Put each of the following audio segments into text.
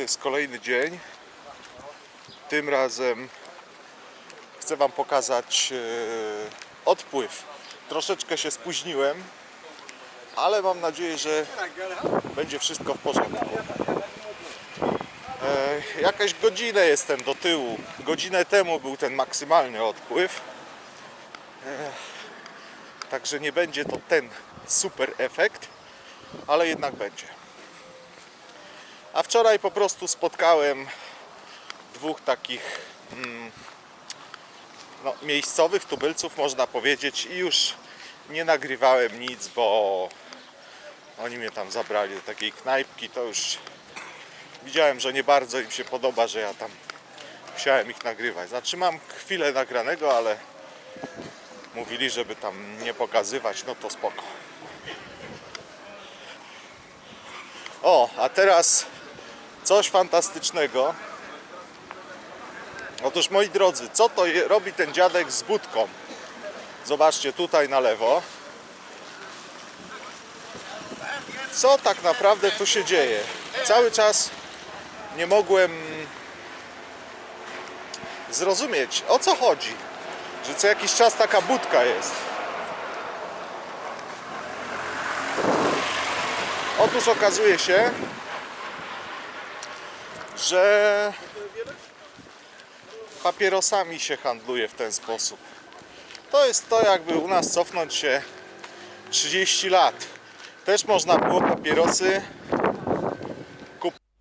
drodzy, jest kolejny dzień. Tym razem chcę Wam pokazać e, odpływ. Troszeczkę się spóźniłem, ale mam nadzieję, że będzie wszystko w porządku. E, jakaś godzinę jestem do tyłu. Godzinę temu był ten maksymalny odpływ. E, także nie będzie to ten super efekt, ale jednak będzie. A wczoraj po prostu spotkałem dwóch takich mm, no, miejscowych tubylców, można powiedzieć, i już nie nagrywałem nic, bo oni mnie tam zabrali do takiej knajpki. To już widziałem, że nie bardzo im się podoba, że ja tam musiałem ich nagrywać. Znaczy, mam chwilę nagranego, ale mówili, żeby tam nie pokazywać, no to spoko. O, a teraz coś fantastycznego. Otóż moi drodzy, co to je, robi ten dziadek z budką? Zobaczcie tutaj na lewo. Co tak naprawdę tu się dzieje? Cały czas nie mogłem zrozumieć o co chodzi, że co jakiś czas taka budka jest. Otóż okazuje się, że papierosami się handluje w ten sposób. To jest to, jakby u nas cofnąć się 30 lat. Też można było papierosy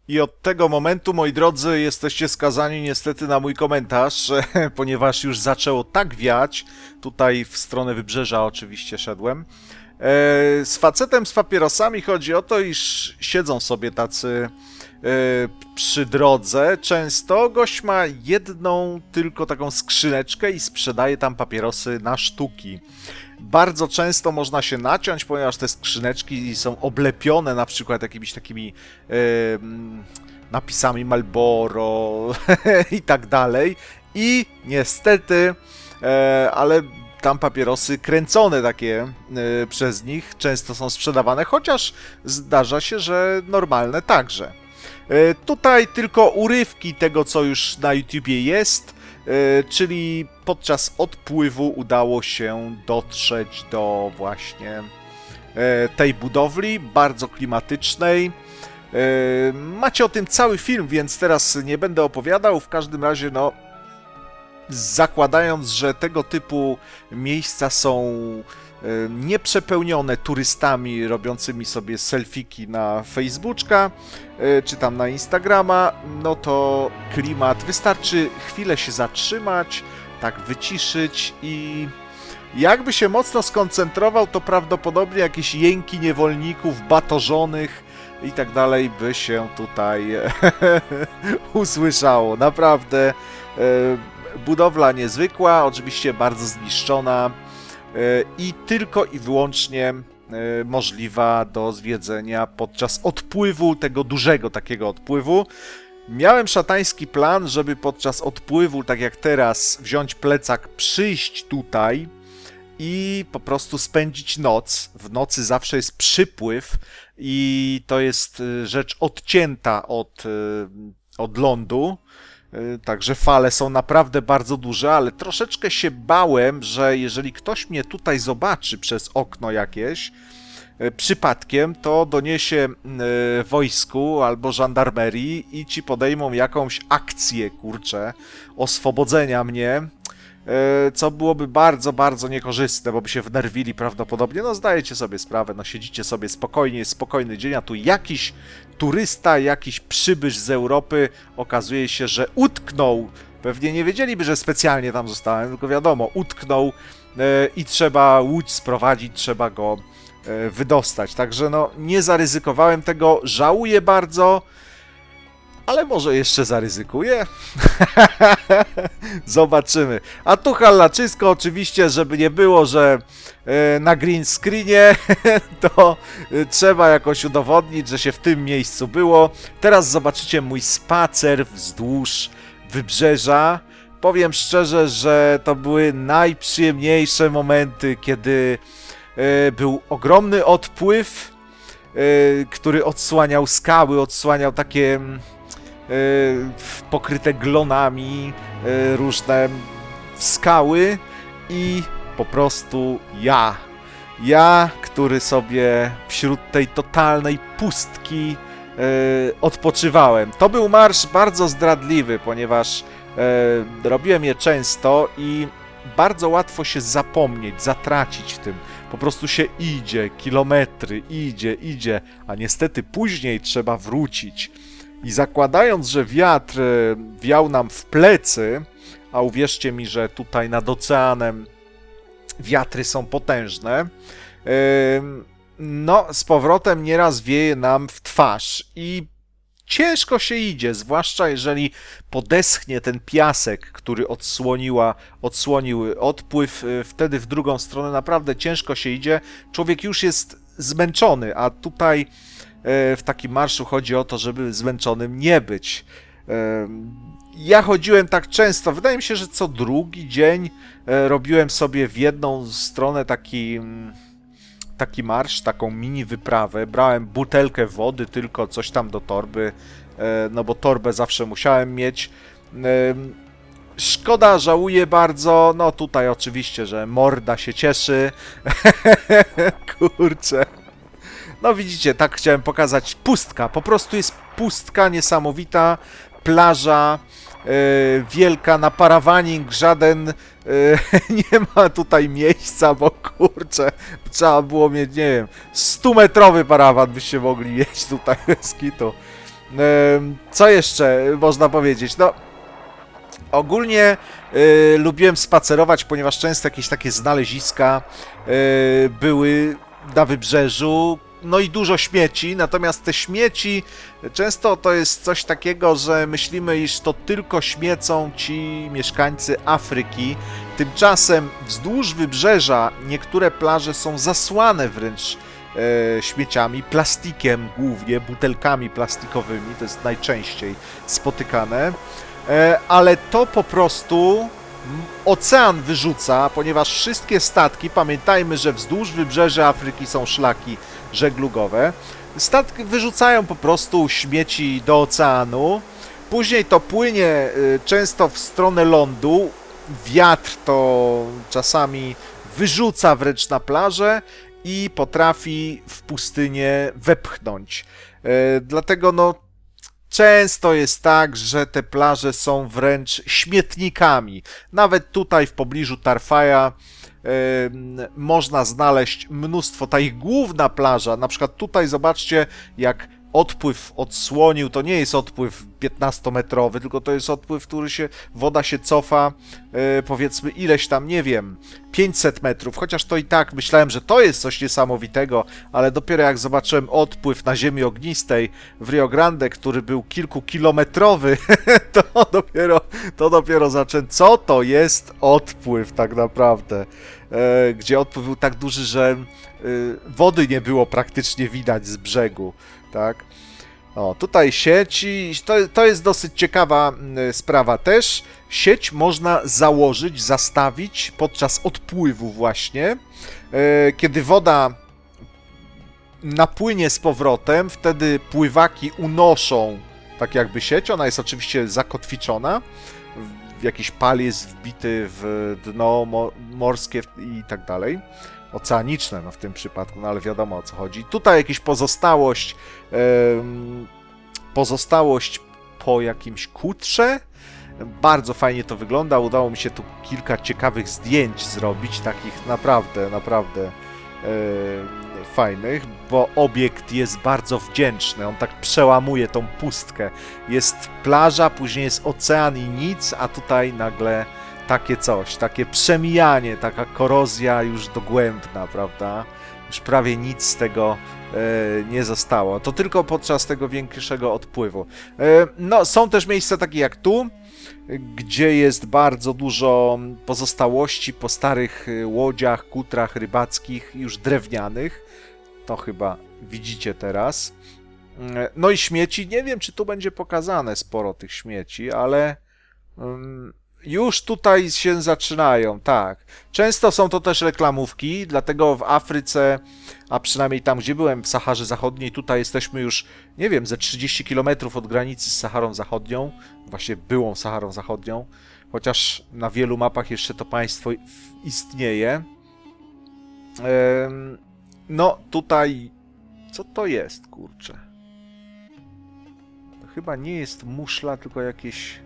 i od tego momentu, moi drodzy, jesteście skazani niestety na mój komentarz, ponieważ już zaczęło tak wiać. Tutaj w stronę wybrzeża oczywiście szedłem. E, Z facetem z papierosami chodzi o to, iż siedzą sobie tacy e, przy drodze. Często gość ma jedną tylko taką skrzyneczkę i sprzedaje tam papierosy na sztuki. Bardzo często można się naciąć, ponieważ te skrzyneczki są oblepione na przykład jakimiś takimi e, mm, napisami Malboro i tak dalej. I niestety, ale tam papierosy kręcone takie e, przez nich często są sprzedawane, chociaż zdarza się, że normalne także. E, Tutaj tylko urywki tego, co już na YouTubie jest, e, czyli podczas odpływu udało się dotrzeć do właśnie tej budowli, bardzo klimatycznej. Macie o tym cały film, więc teraz nie będę opowiadał. W każdym razie, no, zakładając, że tego typu miejsca są e, nieprzepełnione turystami robiącymi sobie selfiki na Facebooka e, czy tam na Instagrama, no to klimat wystarczy chwilę się zatrzymać, tak wyciszyć i jakby się mocno skoncentrował, to prawdopodobnie jakieś jęki niewolników, batorzonych i tak dalej by się tutaj usłyszało. Naprawdę e, budowla niezwykła, oczywiście bardzo zniszczona e, i tylko i wyłącznie e, możliwa do zwiedzenia podczas odpływu, tego dużego takiego odpływu. Miałem szatański plan, żeby podczas odpływu, tak jak teraz, wziąć plecak, przyjść tutaj i po prostu spędzić noc. W nocy zawsze jest przypływ i to jest y, rzecz odcięta od, od lądu. Y, Także fale są naprawdę bardzo duże, ale troszeczkę się bałem, że jeżeli ktoś mnie tutaj zobaczy przez okno jakieś, y, przypadkiem, to doniesie y, wojsku albo żandarmerii i ci podejmą jakąś akcję, kurczę, oswobodzenia mnie, co byłoby bardzo, bardzo niekorzystne, bo by się wnerwili prawdopodobnie. No zdajecie sobie sprawę, no siedzicie sobie spokojnie, jest spokojny dzień, a tu jakiś turysta, jakiś przybysz z Europy okazuje się, że utknął. Pewnie nie wiedzieliby, że specjalnie tam zostałem, tylko wiadomo, utknął e, i trzeba łódź sprowadzić, trzeba go e, wydostać. Także no, nie zaryzykowałem tego, żałuję bardzo, ale może jeszcze zaryzykuję. Zobaczymy. A tu hallaczysko oczywiście, żeby nie było, że e, na green screenie to e, trzeba jakoś udowodnić, że się w tym miejscu było. Teraz zobaczycie mój spacer wzdłuż wybrzeża. Powiem szczerze, że to były najprzyjemniejsze momenty, kiedy e, był ogromny odpływ, który odsłaniał skały, odsłaniał takie mm, pokryte glonami, y, różne skały i po prostu ja. Ja, który sobie wśród tej totalnej pustki y, odpoczywałem. To był marsz bardzo zdradliwy, ponieważ y, robiłem je często i bardzo łatwo się zapomnieć, zatracić w tym. Po prostu się idzie, kilometry, idzie, idzie, a niestety później trzeba wrócić. I zakładając, że wiatr e, wiał nam w plecy, a uwierzcie mi, że tutaj nad oceanem wiatry są potężne, no z powrotem nieraz wieje nam w twarz i ciężko się idzie, zwłaszcza jeżeli podeschnie ten piasek, który odsłoniła, odsłonił odpływ, y, wtedy w drugą stronę naprawdę ciężko się idzie. Człowiek już jest zmęczony, a tutaj e, w takim marszu chodzi o to, żeby zmęczonym nie być. Em, Ja chodziłem tak często, wydaje mi się, że co drugi dzień e, robiłem sobie w jedną stronę taki, mm, taki marsz, taką mini wyprawę. Brałem butelkę wody, tylko coś tam do torby, e, no bo torbę zawsze musiałem mieć. Szkoda, żałuję bardzo. No tutaj oczywiście, że morda się cieszy. Kurczę. No widzicie, tak chciałem pokazać. Pustka, po prostu jest pustka niesamowita. Plaża e, wielka na parawaning, żaden e, nie ma tutaj miejsca, bo kurczę, trzeba było mieć, nie wiem, 100-metrowy parawan byście mogli mieć tutaj z kitu. Co jeszcze można powiedzieć? No, ogólnie y, lubiłem spacerować, ponieważ często jakieś takie znaleziska y, były na wybrzeżu. No i dużo śmieci, natomiast te śmieci często to jest coś takiego, że myślimy, iż to tylko śmiecą ci mieszkańcy Afryki. Tymczasem wzdłuż wybrzeża niektóre plaże są zasłane wręcz e, śmieciami, plastikiem głównie, butelkami plastikowymi, to jest najczęściej spotykane. E, ale to po prostu ocean wyrzuca, ponieważ wszystkie statki, pamiętajmy, że wzdłuż wybrzeża Afryki są szlaki żeglugowe, statki wyrzucają po prostu śmieci do oceanu, później to płynie y, często w stronę lądu, wiatr to czasami wyrzuca wręcz na plażę i potrafi w pustynię wepchnąć. E, Dlatego no Często jest tak, że te plaże są wręcz śmietnikami. Nawet tutaj w pobliżu Tarfaja em, można znaleźć mnóstwo. Ta ich główna plaża, na przykład tutaj zobaczcie, jak odpływ odsłonił, to nie jest odpływ 15-metrowy, tylko to jest odpływ, który się, woda się cofa, e, powiedzmy ileś tam, nie wiem, 500 metrów, chociaż to i tak myślałem, że to jest coś niesamowitego, ale dopiero jak zobaczyłem odpływ na ziemi ognistej w Rio Grande, który był kilkukilometrowy, to dopiero, to dopiero zacząłem, co to jest odpływ tak naprawdę, e, gdzie odpływ był tak duży, że e, wody nie było praktycznie widać z brzegu, tak? O, tutaj sieci, to, to jest dosyć ciekawa mm, sprawa też. Sieć można założyć, zastawić podczas odpływu właśnie, e, kiedy woda napłynie z powrotem, wtedy pływaki unoszą tak jakby sieć, ona jest oczywiście zakotwiczona, jakiś pal jest wbity w dno mo morskie i tak dalej, oceaniczne no w tym przypadku, no ale wiadomo o co chodzi. Tutaj jakaś pozostałość, pozostałość po jakimś kutrze, bardzo fajnie to wygląda, udało mi się tu kilka ciekawych zdjęć zrobić, takich naprawdę, naprawdę fajnych, bo obiekt jest bardzo wdzięczny, on tak przełamuje tą pustkę. Jest plaża, później jest ocean i nic, a tutaj nagle takie coś, takie przemijanie, taka korozja już dogłębna, prawda? Już prawie nic z tego e, nie zostało. To tylko podczas tego większego odpływu. E, no, są też miejsca takie jak tu, gdzie jest bardzo dużo pozostałości po starych y, łodziach, kutrach rybackich, już drewnianych. To chyba widzicie teraz. Mm, No i śmieci, nie wiem czy tu będzie pokazane sporo tych śmieci, ale ym, Już tutaj się zaczynają, tak. Często są to też reklamówki, dlatego w Afryce, a przynajmniej tam, gdzie byłem, w Saharze Zachodniej, tutaj jesteśmy już, nie wiem, ze 30 km od granicy z Saharą Zachodnią, właśnie byłą Saharą Zachodnią, chociaż na wielu mapach jeszcze to państwo istnieje. No, tutaj. Co to jest, kurczę? To chyba nie jest muszla, tylko jakieś.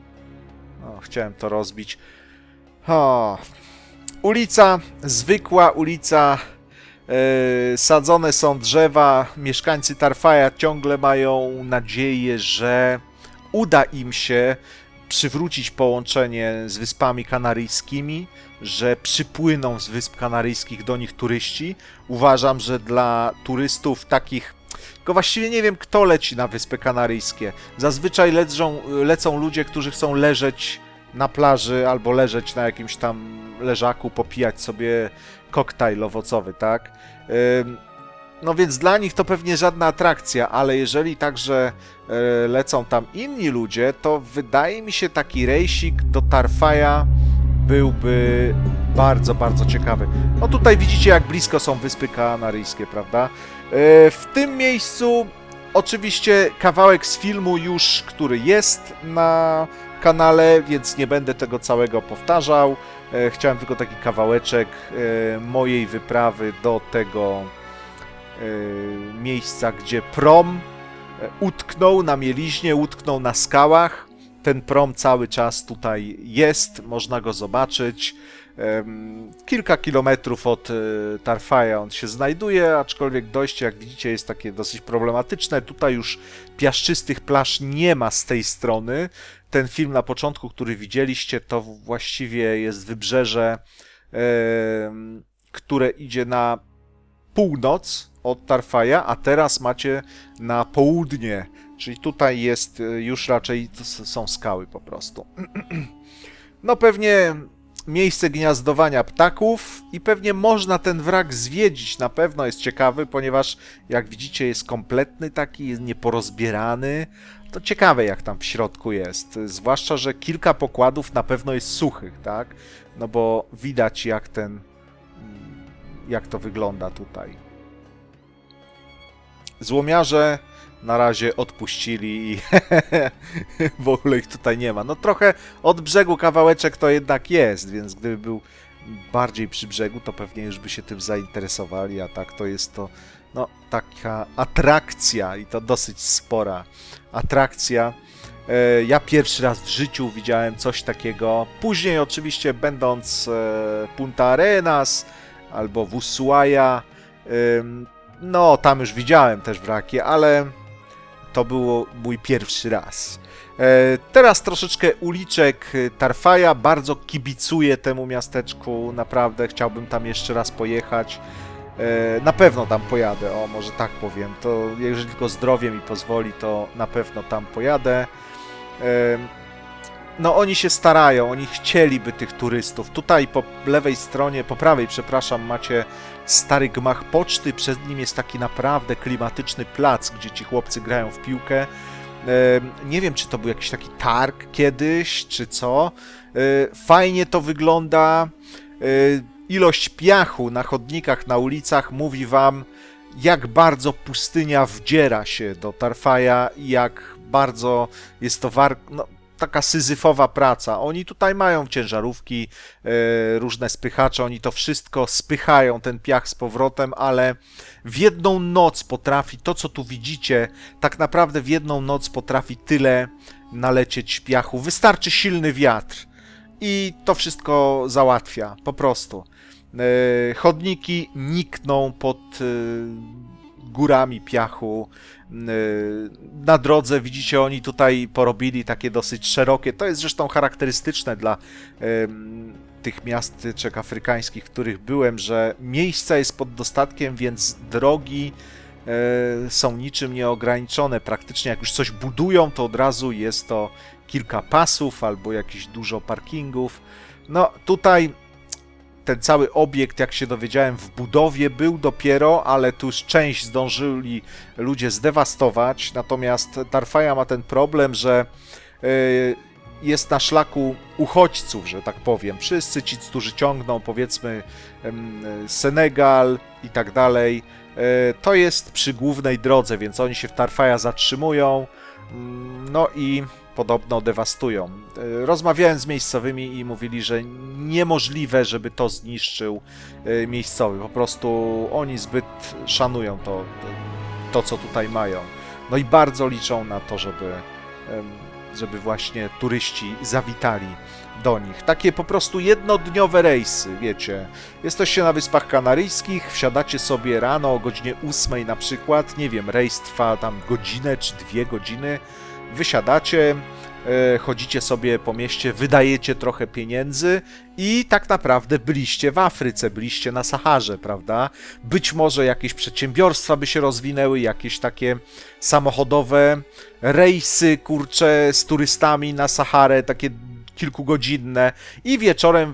O, chciałem to rozbić. O. Ulica, zwykła ulica. e, sadzone są drzewa. Mieszkańcy Tarfaja ciągle mają nadzieję, że uda im się przywrócić połączenie z Wyspami Kanaryjskimi, że przypłyną z Wysp Kanaryjskich do nich turyści. Uważam, że dla turystów takich. Tylko właściwie nie wiem, kto leci na Wyspy Kanaryjskie. Zazwyczaj lecą, lecą ludzie, którzy chcą leżeć na plaży albo leżeć na jakimś tam leżaku, popijać sobie koktajl owocowy, tak? No więc dla nich to pewnie żadna atrakcja, ale jeżeli także e, lecą tam inni ludzie, to wydaje mi się taki rejsik do Tarfaja byłby bardzo, bardzo ciekawy. No tutaj widzicie, jak blisko są Wyspy Kanaryjskie, prawda? E, W tym miejscu oczywiście kawałek z filmu już, który jest na kanale, więc nie będę tego całego powtarzał. E, Chciałem tylko taki kawałeczek e, mojej wyprawy do tego miejsca, gdzie prom utknął na mieliźnie, utknął na skałach. Ten prom cały czas tutaj jest, można go zobaczyć. Kilka kilometrów od e, Tarfaja on się znajduje, aczkolwiek dojście, jak widzicie, jest takie dosyć problematyczne. Tutaj już piaszczystych plaż nie ma z tej strony. Ten film na początku, który widzieliście, to właściwie jest wybrzeże, które idzie na północ od Tarfaja, a teraz macie na południe, czyli tutaj jest e, już raczej są skały po prostu. No pewnie miejsce gniazdowania ptaków i pewnie można ten wrak zwiedzić, na pewno jest ciekawy, ponieważ jak widzicie jest kompletny taki, jest nieporozbierany. To ciekawe jak tam w środku jest, zwłaszcza, że kilka pokładów na pewno jest suchych, tak? No bo widać jak ten mm, jak to wygląda tutaj. Złomiarze na razie odpuścili i w ogóle ich tutaj nie ma. No trochę od brzegu kawałeczek to jednak jest, więc gdyby był bardziej przy brzegu, to pewnie już by się tym zainteresowali, a tak to jest to no taka atrakcja i to dosyć spora atrakcja. E, Ja pierwszy raz w życiu widziałem coś takiego. Później oczywiście będąc e, Punta Arenas albo w Ushuaia, no tam już widziałem też wraki, ale to było mój pierwszy raz. E, Teraz troszeczkę uliczek Tarfaja, bardzo kibicuję temu miasteczku, naprawdę chciałbym tam jeszcze raz pojechać. E, Na pewno tam pojadę, o może tak powiem. To jeżeli tylko zdrowie mi pozwoli, to na pewno tam pojadę. E, No oni się starają, oni chcieliby tych turystów. Tutaj po lewej stronie, po prawej, przepraszam, macie stary gmach poczty, przed nim jest taki naprawdę klimatyczny plac, gdzie ci chłopcy grają w piłkę. Nie wiem, czy to był jakiś taki targ kiedyś, czy co. E, Fajnie to wygląda. E, Ilość piachu na chodnikach, na ulicach mówi wam, jak bardzo pustynia wdziera się do Tarfaja i jak bardzo jest to war... no, taka syzyfowa praca. Oni tutaj mają ciężarówki, e, różne spychacze, oni to wszystko spychają, ten piach z powrotem, ale w jedną noc potrafi, to co tu widzicie, tak naprawdę w jedną noc potrafi tyle nalecieć piachu. Wystarczy silny wiatr i to wszystko załatwia, po prostu. E, Chodniki nikną pod e, górami piachu. E, Na drodze widzicie, oni tutaj porobili takie dosyć szerokie. To jest zresztą charakterystyczne dla tych miasteczek afrykańskich, w których byłem, że miejsca jest pod dostatkiem, więc drogi e, są niczym nieograniczone. Praktycznie jak już coś budują, to od razu jest to kilka pasów albo jakieś dużo parkingów. No tutaj ten cały obiekt, jak się dowiedziałem, w budowie był dopiero, ale tu część zdążyli ludzie zdewastować. Natomiast Tarfaja ma ten problem, że e, jest na szlaku uchodźców, że tak powiem. Wszyscy ci, którzy ciągną, powiedzmy, Senegal i tak dalej, e, to jest przy głównej drodze, więc oni się w Tarfaja zatrzymują, mm, no i podobno dewastują. E, Rozmawiałem z miejscowymi i mówili, że niemożliwe, żeby to zniszczył e, miejscowy. Po prostu oni zbyt szanują to, to co tutaj mają. No i bardzo liczą na to, żeby, żeby właśnie turyści zawitali do nich. Takie po prostu jednodniowe rejsy, wiecie. Jesteście na Wyspach Kanaryjskich, wsiadacie sobie rano o godzinie 8 na przykład, nie wiem, rejs trwa tam godzinę czy dwie godziny, wysiadacie, e, chodzicie sobie po mieście, wydajecie trochę pieniędzy i tak naprawdę byliście w Afryce, byliście na Saharze, prawda? Być może jakieś przedsiębiorstwa by się rozwinęły, jakieś takie samochodowe rejsy, kurcze, z turystami na Saharę, takie kilkugodzinne i wieczorem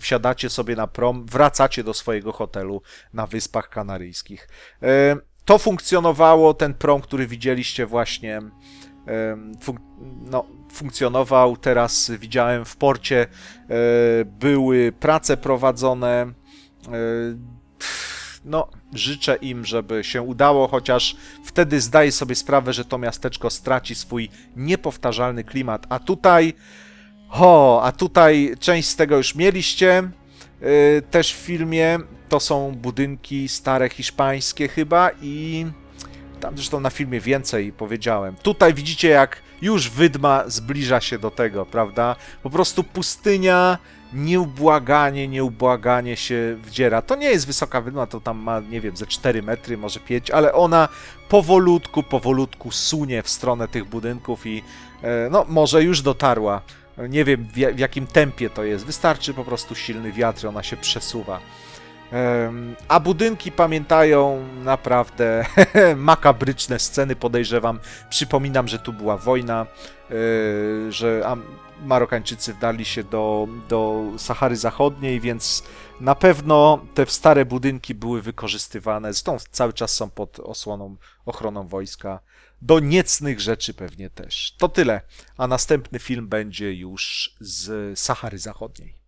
wsiadacie sobie na prom, wracacie do swojego hotelu na Wyspach Kanaryjskich. E, To funkcjonowało, ten prom, który widzieliście właśnie, funk- no, funkcjonował. Teraz widziałem w porcie, e, były prace prowadzone. e, No, życzę im, żeby się udało, chociaż wtedy zdaję sobie sprawę, że to miasteczko straci swój niepowtarzalny klimat. A tutaj, o, a tutaj część z tego już mieliście. e, Też w filmie to są budynki stare hiszpańskie chyba i tam zresztą na filmie więcej powiedziałem. Tutaj widzicie, jak już wydma zbliża się do tego, prawda? Po prostu pustynia nieubłaganie, nieubłaganie się wdziera. To nie jest wysoka wydma, to tam ma, nie wiem, ze 4 metry, może 5, ale ona powolutku, powolutku sunie w stronę tych budynków i e, no, może już dotarła. Nie wiem w, ja- w jakim tempie to jest. Wystarczy po prostu silny wiatr, ona się przesuwa. A budynki pamiętają naprawdę makabryczne sceny, podejrzewam. Przypominam, że tu była wojna, e, że Marokańczycy wdali się do, do Sahary Zachodniej, więc na pewno te stare budynki były wykorzystywane, zresztą cały czas są pod osłoną, ochroną wojska. Do niecnych rzeczy pewnie też. To tyle, a następny film będzie już z Sahary Zachodniej.